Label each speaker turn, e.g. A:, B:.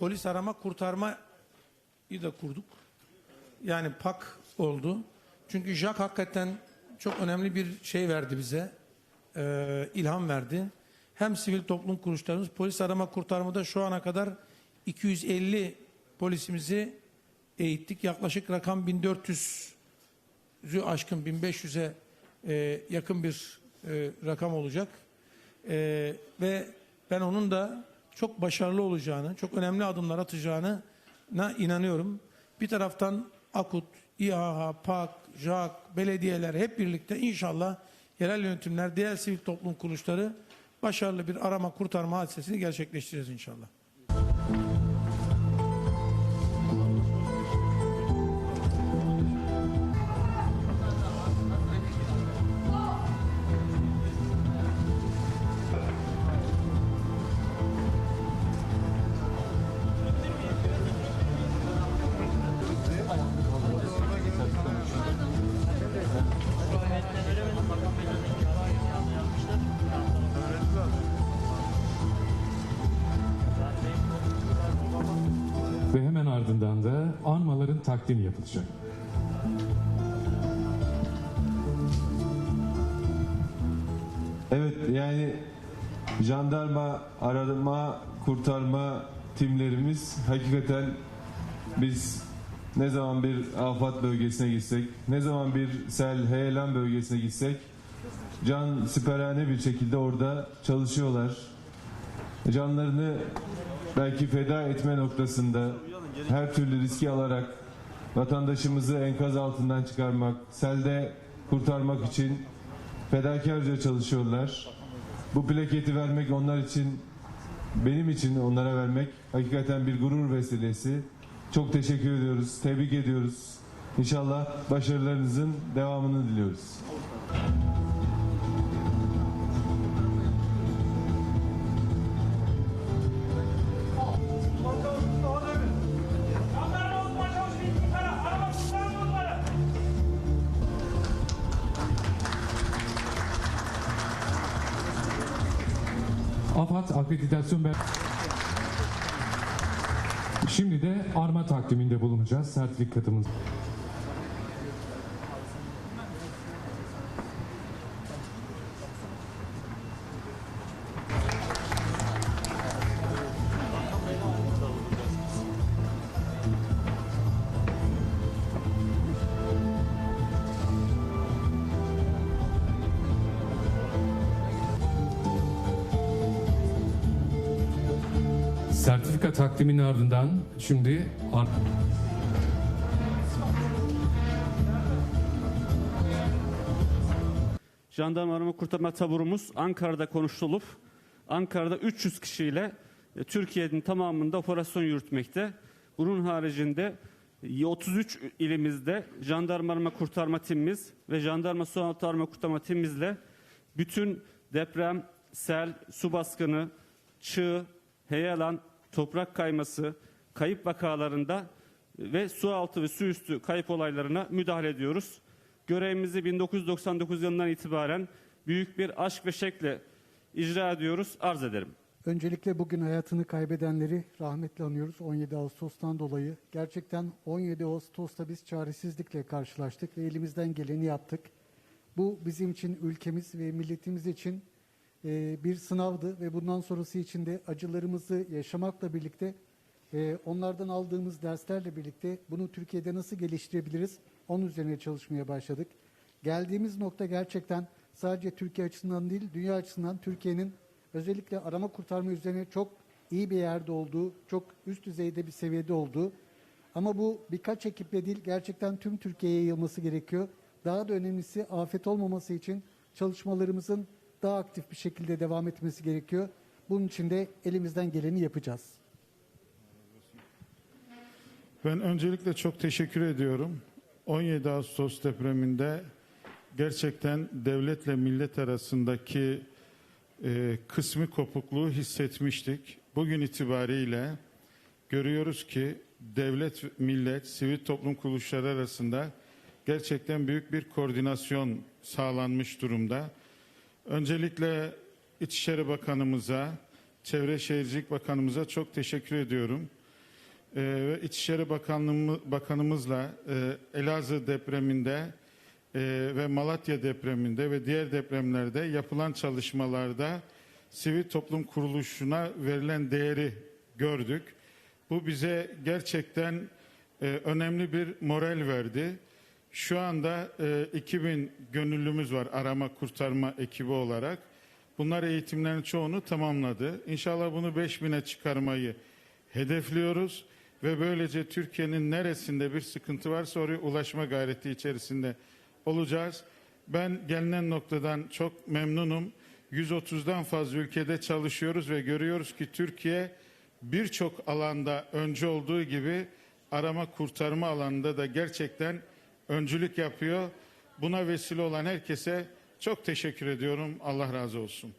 A: polis arama kurtarmayı da kurduk. Yani PAK oldu. Çünkü Jack hakikaten çok önemli bir şey verdi bize. Ee, ilham verdi. Hem sivil toplum kuruluşlarımız polis arama kurtarmada şu ana kadar 250 polisimizi eğittik. Yaklaşık rakam 1400'ü aşkın 1500'e e, yakın bir e, rakam olacak. E, ve ben onun da çok başarılı olacağını, çok önemli adımlar atacağını na inanıyorum. Bir taraftan AKUT, İHA, PAK, JAK, belediyeler hep birlikte inşallah yerel yönetimler, diğer sivil toplum kuruluşları başarılı bir arama kurtarma hadisesini gerçekleştireceğiz inşallah.
B: Hemen ardından da armaların takdimi yapılacak.
C: Evet yani jandarma arama kurtarma timlerimiz hakikaten biz ne zaman bir afet bölgesine gitsek, ne zaman bir sel, heyelan bölgesine gitsek can siperhane bir şekilde orada çalışıyorlar. Canlarını belki feda etme noktasında her türlü riski alarak vatandaşımızı enkaz altından çıkarmak, selde kurtarmak için fedakarca çalışıyorlar. Bu plaketi vermek onlar için, benim için onlara vermek hakikaten bir gurur vesilesi. Çok teşekkür ediyoruz, tebrik ediyoruz. İnşallah başarılarınızın devamını diliyoruz.
B: AFAD akreditasyon ben... Şimdi de arma takdiminde bulunacağız. Sertifikatımız. Sertifika takdiminin ardından şimdi ar-
D: Jandarma arama kurtarma taburumuz Ankara'da konuşulup Ankara'da 300 kişiyle e, Türkiye'nin tamamında operasyon yürütmekte. Bunun haricinde e, 33 ilimizde jandarma arama kurtarma timimiz ve jandarma su arama kurtarma timimizle bütün deprem, sel, su baskını, çığ, heyelan, toprak kayması, kayıp vakalarında ve su altı ve su üstü kayıp olaylarına müdahale ediyoruz. Görevimizi 1999 yılından itibaren büyük bir aşk ve şekle icra ediyoruz. Arz ederim.
E: Öncelikle bugün hayatını kaybedenleri rahmetle anıyoruz 17 Ağustos'tan dolayı. Gerçekten 17 Ağustos'ta biz çaresizlikle karşılaştık ve elimizden geleni yaptık. Bu bizim için, ülkemiz ve milletimiz için e, bir sınavdı ve bundan sonrası için de acılarımızı yaşamakla birlikte e, onlardan aldığımız derslerle birlikte bunu Türkiye'de nasıl geliştirebiliriz onun üzerine çalışmaya başladık. Geldiğimiz nokta gerçekten sadece Türkiye açısından değil, dünya açısından Türkiye'nin özellikle arama kurtarma üzerine çok iyi bir yerde olduğu, çok üst düzeyde bir seviyede olduğu. Ama bu birkaç ekiple değil, gerçekten tüm Türkiye'ye yayılması gerekiyor. Daha da önemlisi afet olmaması için çalışmalarımızın daha aktif bir şekilde devam etmesi gerekiyor. Bunun için de elimizden geleni yapacağız.
F: Ben öncelikle çok teşekkür ediyorum. 17 Ağustos depreminde gerçekten devletle millet arasındaki e, kısmi kopukluğu hissetmiştik. Bugün itibariyle görüyoruz ki devlet, millet, sivil toplum kuruluşları arasında gerçekten büyük bir koordinasyon sağlanmış durumda. Öncelikle İçişleri Bakanımıza, Çevre Şehircilik Bakanımıza çok teşekkür ediyorum. e, ve İçişleri Bakanlığımı, Bakanımızla e, Elazığ depreminde e, ve Malatya depreminde ve diğer depremlerde yapılan çalışmalarda sivil toplum kuruluşuna verilen değeri gördük. Bu bize gerçekten e, önemli bir moral verdi. Şu anda e, 2000 gönüllümüz var arama kurtarma ekibi olarak. Bunlar eğitimlerin çoğunu tamamladı. İnşallah bunu 5000'e çıkarmayı hedefliyoruz ve böylece Türkiye'nin neresinde bir sıkıntı varsa oraya ulaşma gayreti içerisinde olacağız. Ben gelinen noktadan çok memnunum. 130'dan fazla ülkede çalışıyoruz ve görüyoruz ki Türkiye birçok alanda önce olduğu gibi arama kurtarma alanında da gerçekten öncülük yapıyor. Buna vesile olan herkese çok teşekkür ediyorum. Allah razı olsun.